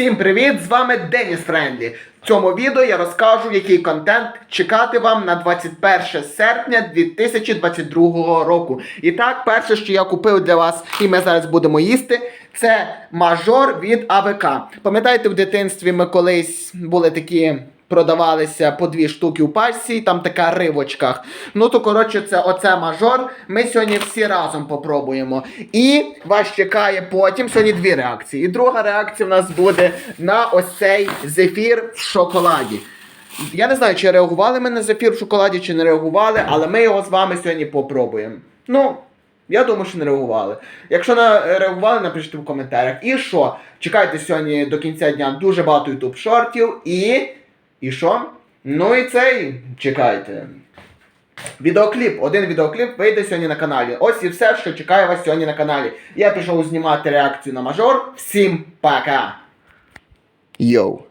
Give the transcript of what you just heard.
Всім привіт! З вами Деніс Френдлі. В цьому відео я розкажу, який контент чекати вам на 21 серпня 2022 року. І так, перше, що я купив для вас, і ми зараз будемо їсти, це мажор від АВК. Пам'ятаєте, в дитинстві ми колись були такі. Продавалися по дві штуки у пачці, там така ривочках. Ну то коротше, це оце мажор. Ми сьогодні всі разом попробуємо. І вас чекає потім сьогодні дві реакції. І друга реакція в нас буде на ось цей зефір в шоколаді. Я не знаю, чи реагували ми на зефір в шоколаді, чи не реагували, але ми його з вами сьогодні попробуємо. Ну, я думаю, що не реагували. Якщо не реагували, напишіть в коментарях. І що? Чекайте сьогодні до кінця дня дуже багато ютуб шортів і. І що? Ну і цей. Чекайте. Відеокліп, один відеокліп вийде сьогодні на каналі. Ось і все, що чекає вас сьогодні на каналі. Я пішов знімати реакцію на мажор. Всім пока! Йоу!